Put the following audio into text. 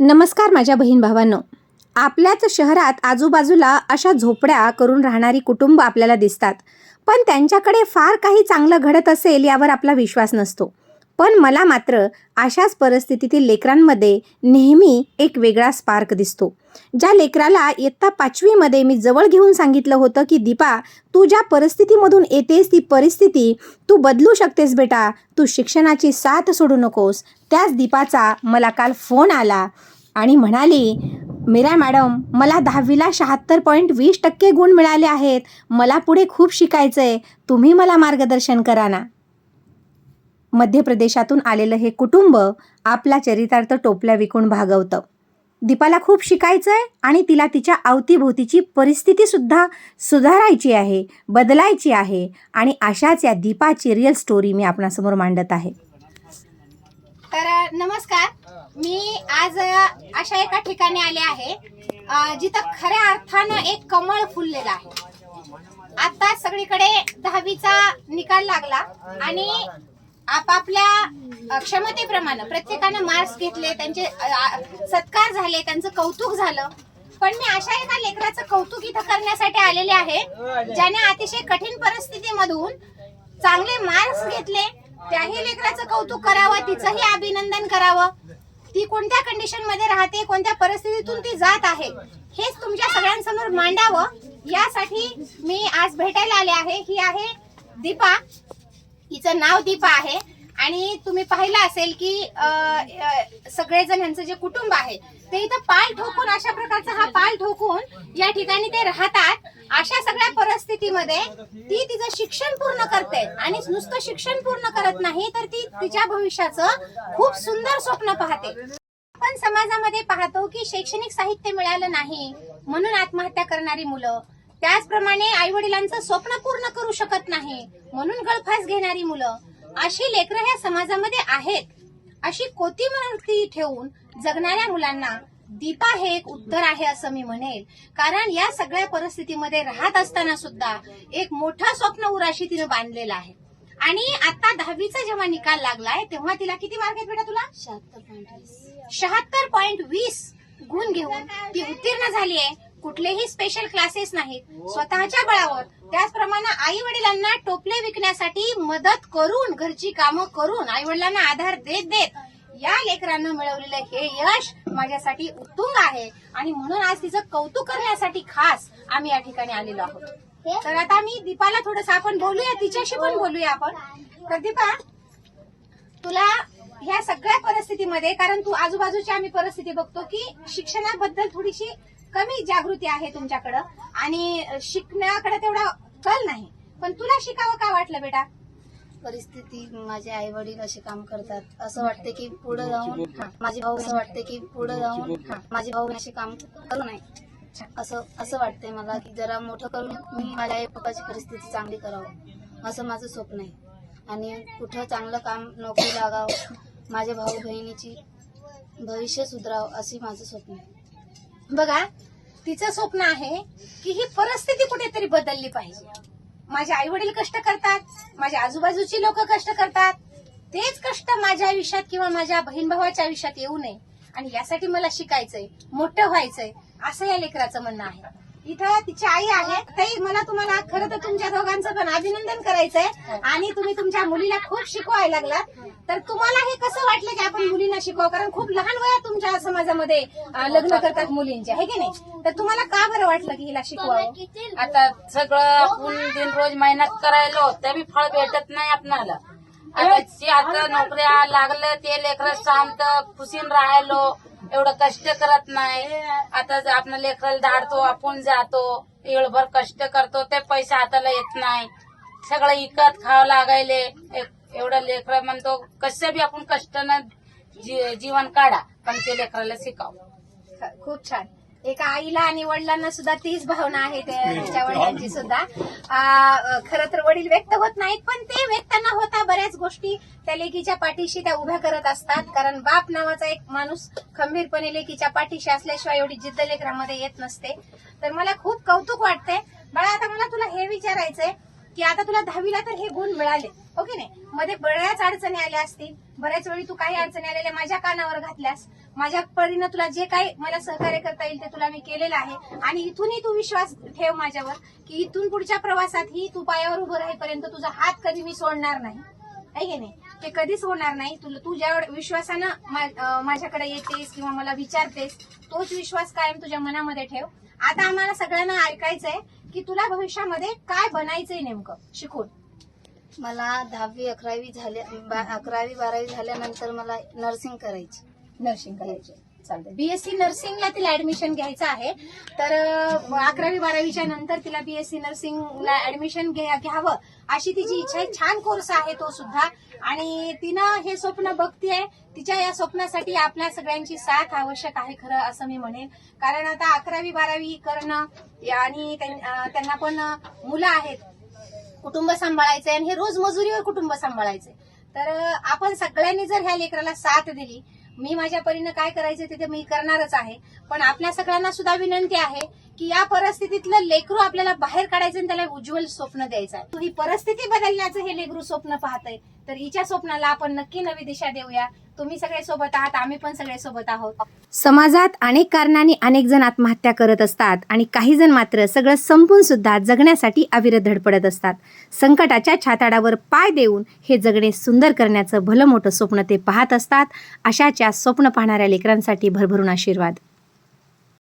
नमस्कार माझ्या बहीण भावांनो. आपल्याच शहरात आजूबाजूला अशा झोपड्या करून राहणारी कुटुंब आपल्याला दिसतात. पण त्यांच्याकडे फार काही चांगलं घडत असेल यावर आपला विश्वास नसतो. पण मला मात्र अशाच परिस्थितीतील लेकरांमध्ये नेहमी एक वेगळा स्पार्क दिसतो. ज्या लेकराला इयत्ता पाचवीमध्ये मी जवळ घेऊन सांगितलं होतं की दीपा तू ज्या परिस्थितीमधून येतेस ती परिस्थिती तू बदलू शकतेस बेटा. तू शिक्षणाची साथ सोडू नकोस. त्याच दीपाचा मला काल फोन आला आणि म्हणाली मीरा मॅडम मला दहावीला शहात्तर पॉईंट वीस टक्के गुण मिळाले आहेत. मला पुढे खूप शिकायचं आहे तुम्ही मला मार्गदर्शन करा ना. मध्य प्रदेशातून आलेलं हे कुटुंब आपला चरितार्थ टोपल्या विकून भागवतं. दीपाला खूप शिकायचं आहे आणि तिला तिच्या अवतीभोवतीची परिस्थितीसुद्धा सुधारायची आहे बदलायची आहे आणि अशाच या दीपाची रिअल स्टोरी मी आपणासमोर मांडत आहे. तर नमस्कार. मी आज अशा एका ठिकाणी आले आहे जिथं खऱ्या अर्थानं एक कमळ फुललेलं आहे. आता सगळीकडे दहावीचा निकाल लागला आणि आपापल्या क्षमतेप्रमाणे प्रत्येकानं मार्क्स घेतले त्यांचे सत्कार झाले त्यांचं कौतुक झालं. पण मी अशा एका लेकराचं कौतुक इथं करण्यासाठी आलेले आहे ज्याने अतिशय कठीण परिस्थितीमधून चांगले मार्क्स घेतले. त्याही लेकराचं कौतुक करावं तिचंही अभिनंदन करावं. ती कोणत्या कंडिशनमध्ये राहते कोणत्या परिस्थितीतून ती जात आहे हेच तुमच्या सगळ्यांसमोर मांडावं. यासाठी मी आज भेटायला आले आहे. ही आहे दीपा. हिचं नाव दीपा आहे. आणि तुम्ही पाहिलं असेल की सगळेजण यांचं जे कुटुंब आहे ते इथं पाल ठोकून अशा प्रकारचा हा पाल ठोकून या ठिकाणी ते राहतात. अशा सगळ्या परिस्थितीमध्ये ती तिचं शिक्षण पूर्ण करते. आणि नुसतं शिक्षण पूर्ण करत नाही तर ती तिच्या भविष्याचं खूप सुंदर स्वप्न पाहते. आपण समाजामध्ये पाहतो की शैक्षणिक साहित्य मिळालं नाही म्हणून आत्महत्या करणारी मुलं त्याचप्रमाणे आई वडिलांचं स्वप्न पूर्ण करू शकत नाही. म्हणून गळफास घेणारी मुलं अशी लेकरं ह्या समाजामध्ये आहेत. अशी कोतीमूर्ती ठेवून जगणाऱ्या मुलांना दीपा हे एक उत्तर आहे असं मी म्हणेल. कारण या सगळ्या परिस्थितीमध्ये राहत असताना सुद्धा एक मोठं स्वप्न उराशी तिनं बांधलेलं आहे. आणि आता दहावीचा जेव्हा निकाल लागलाय तेव्हा तिला किती मार्क आहेत बेटा तुला? शहात्तर पॉइंट वीस. गुण घेऊन ती उत्तीर्ण झाली आहे कुठलेही स्पेशल क्लासेस नाहीत. स्वतःच्या बळावर. त्याचप्रमाणे आई वडिलांना टोपले विकण्यासाठी मदत करून घरची कामं करून आई वडिलांना आधार देत देत या लेकरांना मिळवलेलं हे यश माझ्यासाठी उत्तुंग आहे. आणि म्हणून आज तिचं कौतुक करण्यासाठी खास आम्ही या ठिकाणी आलेलो आहोत. तर आता मी दीपाला थोडस आपण बोलूया तिच्याशी पण बोलूया आपण. तर दीपा तुला ह्या सगळ्या परिस्थितीमध्ये कारण तू आजूबाजूची आम्ही परिस्थिती बघतो की शिक्षणाबद्दल थोडीशी कमी जागृती आहे तुमच्याकडं. आणि शिकण्याकडे तेवढा कल नाही. पण तुला शिकावं का वाटलं बेटा? परिस्थिती माझे आई वडील असे काम करतात. असं वाटते की पुढे जाऊन माझे भाऊ असं वाटते की पुढे जाऊन माझे भाऊ असे काम करू नये. असं असं वाटतंय मला की जरा मोठं करून मी माझ्या आई पप्पाची परिस्थिती चांगली करावं. असं माझं स्वप्न आहे. आणि कुठं चांगलं काम नोकरी लागावं माझ्या भाऊ बहिणीची भविष्य सुधरावं अशी माझं स्वप्न आहे. बघा तिचं स्वप्न आहे की ही परिस्थिती कुठेतरी बदलली पाहिजे. माझे आई वडील कष्ट करतात माझ्या आजूबाजूची लोक कष्ट करतात. तेच कष्ट माझ्या आयुष्यात किंवा माझ्या बहीण भावाच्या आयुष्यात येऊ नये. आणि यासाठी मला शिकायचंय मोठं व्हायचंय असं या लेकराचं म्हणणं आहे. इथं तिची आई आहे. ताई मला तुम्हाला खरं तर तुमच्या दोघांचं पण अभिनंदन करायचंय. आणि तुम्ही तुमच्या मुलीला खूप शिकवायला लागलात. तर तुम्हाला हे कसं वाटलं की आपण मुलींना शिकवा कारण खूप लहान वयात तुमच्या समाजामध्ये लग्न करतात मुलींचे. आहे की नाही? तर तुम्हाला का बरं वाटलं की हिला शिकवावं? आता सगळं आपण दिन रोज मेहनत करायलो ते बी फळ भेटत नाही आपणाला. आता आता नोकऱ्या लागलं ते लेकर शांत खुशीन राहायलो एवढं कष्ट करत नाही. आता आपण लेकराला धाडतो आपण जातो एवढभर कष्ट करतो ते पैसे हाताला येत नाही. सगळं इकत खावं लागायले. एक- एवढं लेकर म्हणतो कसं बी आपण कष्टानं जी- जीवन काढा पण ते लेकराला शिकाव. खूप छान. एका आईला आणि वडिलांना सुद्धा तीच भावना आहे त्या- तिच्या वडिलांची सुद्धा. खरं तर वडील व्यक्त होत नाहीत पण ते व्यक्त न होता बऱ्याच गोष्टी त्या लेकीच्या पाठीशी त्या उभ्या करत असतात. कारण बाप नावाचा एक माणूस खंबीरपणे लेकीच्या पाठीशी असल्याशिवाय एवढी जिद्द लेकरामध्ये येत नसते. तर मला खूप कौतुक वाटतंय. बाळा आता मला तुला हे विचारायचंय की आता तुला दहावीला तर हे गुण मिळाले ओके नाही? मध्ये बऱ्याच अडचणी आल्या असतील. बऱ्याच वेळी तू काही अडचणी आलेल्या माझ्या कानावर घातल्यास. माझ्या परीनं तुला जे काही मला सहकार्य करता येईल ते तुला मी केलेलं आहे. आणि इथूनही तू विश्वास ठेव माझ्यावर की इथून पुढच्या प्रवासातही तू पायावर उभं राहीपर्यंत तुझा हात कधी मी सोडणार नाही. आहे की नाही? ते कधीच होणार नाही. तुला तू ज्या विश्वासानं माझ्याकडे येतेस किंवा मला विचारतेस तोच विश्वास कायम तुझ्या मनामध्ये ठेव. आता आम्हाला सगळ्यांना ऐकायचंय की तुला भविष्यामध्ये काय बनायचंय नेमकं? शिकून. मला दहावी अकरावी झाल्या बा- अकरावी बारावी झाल्यानंतर मला नर्सिंग करायची. नर्सिंग करायचे. चालतंय. बीएससी नर्सिंगला तिला ऍडमिशन घ्यायचं आहे. तर अकरावी बारावीच्या नंतर तिला बीएससी नर्सिंगला ऍडमिशन घ्यावं अशी तिची इच्छा आहे. छान कोर्स आहे तो सुद्धा. आणि तिनं हे स्वप्न बघतीये. तिच्या या स्वप्नासाठी आपल्या सगळ्यांची साथ आवश्यक आहे खरं असं मी म्हणेन. कारण आता अकरावी बारावी करणं आणि त्यां- त्यांना पण मुलं आहेत. कुटुंब सांभाळायचंय आणि हे रोज मजुरीवर कुटुंब सांभाळायचंय. तर आपण सगळ्यांनी जर ह्या लेकराला साथ दिली मी माझ्या परीनं काय करायचं तिथे मी करणारच आहे. पण आपल्या सगळ्यांना सुद्धा विनंती आहे की या परिस्थितीतलं लेकरू आपल्याला बाहेर काढायचं आणि त्याला उज्ज्वल स्वप्न द्यायचं आहे. ही परिस्थिती बदलण्याचं हे लेकरू स्वप्न पाहतंय. तर हिच्या स्वप्नाला आपण नक्की नवी दिशा देऊया. तुम्ही सगळे सोबत आहात आम्ही पण सगळे सोबत आहोत. समाजात अनेक कारणांनी अनेक जण आत्महत्या करत असतात आणि काही जण मात्र सगळं संपून सुद्धा जगण्यासाठी अविरत धडपडत असतात. संकटाच्या छाताडावर पाय देऊन हे जगणे सुंदर करण्याचं भलं मोठं स्वप्न ते पाहत असतात अशाच्या स्वप्न पाहणाऱ्या लेकरांसाठी भरभरून आशीर्वाद.